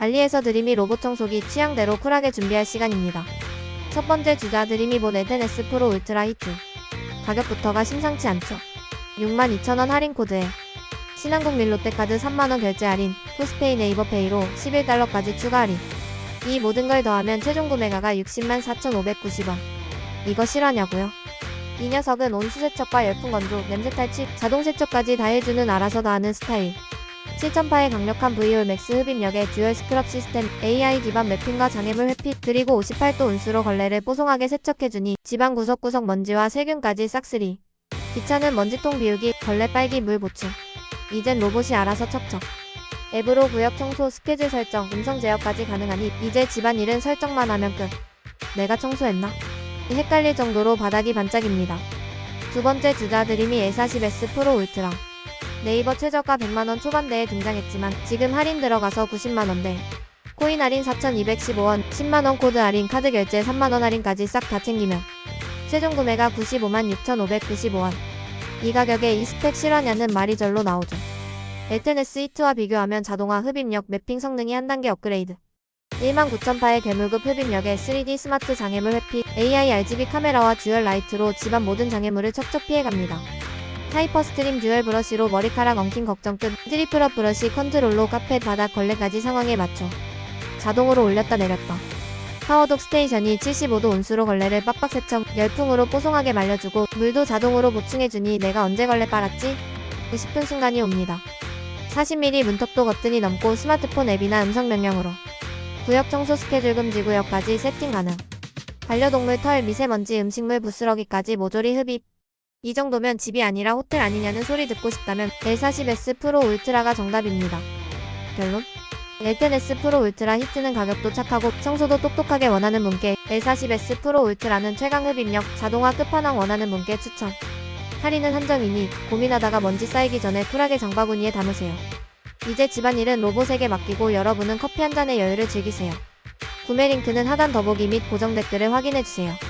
알리에서 드림이 로봇 청소기 취향대로 쿨하게 준비할 시간입니다. 첫 번째 주자 드림이봇 에테네스 프로 울트라 히트. 가격부터가 심상치 않죠. 62,000원 할인 코드에 신한국민 롯데카드 3만원 결제 할인, 포스페이 네이버페이로 11달러까지 추가 할인. 이 모든 걸 더하면 최종 구매가가 60만 4,590원. 이거 실화냐고요? 이 녀석은 온수 세척과 열풍 건조, 냄새 탈취, 자동 세척까지 다 해주는 알아서 다 하는 스타일. 7,000파의 강력한 VOL 맥스 흡입력의 듀얼 스크럽 시스템, AI 기반 매핑과 장애물 회피, 그리고 58도 온수로 걸레를 뽀송하게 세척해주니 집안 구석구석 먼지와 세균까지 싹쓸이. 귀찮은 먼지통 비우기, 걸레 빨기 물 보충. 이젠 로봇이 알아서 척척. 앱으로 구역 청소, 스케줄 설정, 음성 제어까지 가능하니 이제 집안일은 설정만 하면 끝. 내가 청소했나? 헷갈릴 정도로 바닥이 반짝입니다. 두 번째 주자 드림이 A40S 프로 울트라. 네이버 최저가 100만원 초반대에 등장했지만 지금 할인 들어가서 90만원대. 코인 할인 4,215원, 10만원 코드 할인, 카드 결제 3만원 할인까지 싹 다 챙기면 최종 구매가 95만 6,595원. 이 가격에 이 스펙 실화냐는 말이 절로 나오죠. 엘테네스 히트와 비교하면 자동화 흡입력 매핑 성능이 한 단계 업그레이드. 19,000파의 괴물급 흡입력에 3D 스마트 장애물 회피, AI RGB 카메라와 듀얼 라이트로 집안 모든 장애물을 척척 피해갑니다. 하이퍼 스트림 듀얼 브러쉬로 머리카락 엉킨 걱정 끝, 트리플업 브러쉬 컨트롤로 카펫 바닥 걸레까지 상황에 맞춰 자동으로 올렸다 내렸다. 파워독 스테이션이 75도 온수로 걸레를 빡빡 세척, 열풍으로 뽀송하게 말려주고 물도 자동으로 보충해주니 내가 언제 걸레 빨았지? 싶은 순간이 옵니다. 40mm 문턱도 거뜬히 넘고 스마트폰 앱이나 음성 명령으로 구역 청소 스케줄 금지 구역까지 세팅 가능. 반려동물 털, 미세먼지, 음식물 부스러기까지 모조리 흡입. 이 정도면 집이 아니라 호텔 아니냐는 소리 듣고 싶다면 L40S 프로 울트라가 정답입니다. 결론? 엘테네스 프로 울트라 히트는 가격도 착하고 청소도 똑똑하게 원하는 분께 L40S 프로 울트라는 최강 흡입력 자동화 끝판왕 원하는 분께 추천. 할인은 한정이니 고민하다가 먼지 쌓이기 전에 쿨하게 장바구니에 담으세요. 이제 집안일은 로봇에게 맡기고 여러분은 커피 한 잔의 여유를 즐기세요. 구매 링크는 하단 더보기 및 고정 댓글을 확인해주세요.